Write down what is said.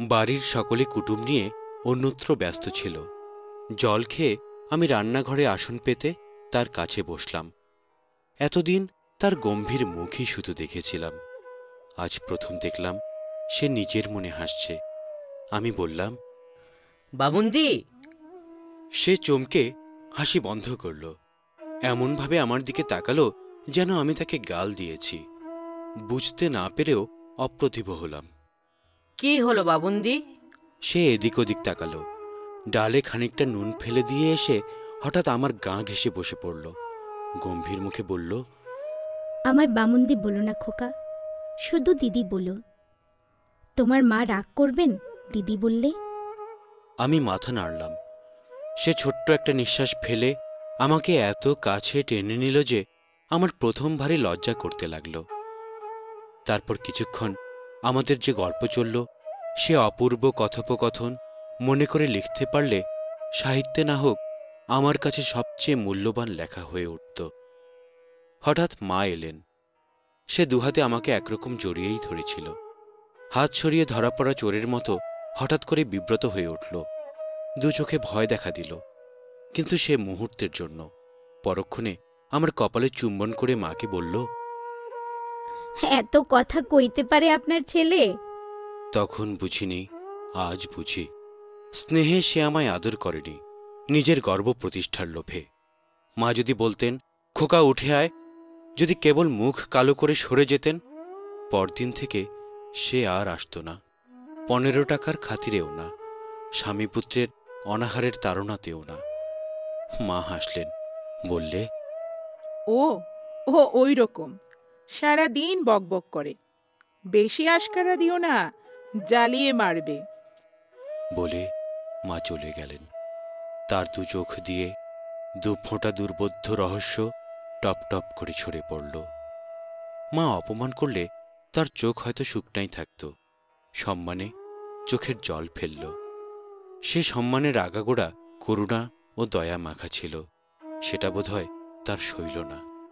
বাড়ির সকলে কুটুম নিয়ে অন্যত্র ব্যস্ত ছিল। জল খেয়ে আমি রান্নাঘরে আসন পেতে তার কাছে বসলাম। এতদিন তার গম্ভীর মুখই শুধু দেখেছিলাম। আজ প্রথম দেখলাম সে নিজের মনে হাসছে। আমি বললাম বাবুন্দি! সে চমকে হাসি বন্ধ করল। এমনভাবে আমার দিকে তাকালো যেন আমি তাকে গাল দিয়েছি। বুঝতে না পেরেও অপ্রতিভ হলাম। কি হলো বাবুন্দি? সে এদিক ওদিক তাকালো। ডালে খানিকটা নুন ফেলে দিয়ে এসে হঠাৎ আমার গা ঘেঁষে বসে পড়ল। গম্ভীর মুখে বলল আমায় বামুন্দি বলো না খোকা শুধু দিদি বলো। তোমার মা রাগ করবেন? দিদি বললে। আমি মাথা নাড়লাম। সে ছোট্ট একটা নিঃশ্বাস ফেলে আমাকে এত কাছে টেনে নিল যে আমার প্রথম ভারী লজ্জা করতে লাগল। তারপর কিছুক্ষণ আমাদের যে গল্প চলল, সে অপূর্ব কথোপকথন মনে করে লিখতে পারলে সাহিত্যে না হোক আমার কাছে সবচেয়ে মূল্যবান লেখা হয়ে উঠত। হঠাৎ মা এলেন। সে দুহাতে আমাকে একরকম জড়িয়েই ধরেছিল। হাত ছড়িয়ে ধরা পড়া চোরের মতো হঠাৎ করে বিব্রত হয়ে উঠল। দু চোখে ভয় দেখা দিল। কিন্তু সে মুহূর্তের জন্য পরক্ষণে আমার কপালে চুম্বন করে মাকে বলল এত কথা কইতে পারে আপনার ছেলে? তখন বুঝিনি আজ বুঝি। স্নেহে সে আমায় আদর করেনি নিজের গর্ব প্রতিষ্ঠার লোভে। মা যদি বলতেন খোকা উঠে আয় যদি কেবল মুখ কালো করে সরে যেতেন পরদিন থেকে সে আর আসতো না। পনেরো টাকার খাতিরেও না স্বামী পুত্রের অনাহারের তাড়নাতেও না। মা হাসলেন বললে ও ও ওই রকম সারাদিন বকবক করে। বেশি আশকারা দিও না, জ্বালিয়ে মারবে। বলে মা চলে গেলেন। তার দু চোখ দিয়ে দু ফোঁটা দুর্বোধ্য রহস্য টপ টপ করে ছড়ে পড়ল। মা অপমান করলে তার চোখ হয়তো শুকনাই থাকত। সম্মানে চোখের জল ফেলল। সে সম্মানের আগাগোড়া করুণা ও দয়া মাখা ছিল। সেটা বোধহয় তার শৈল না।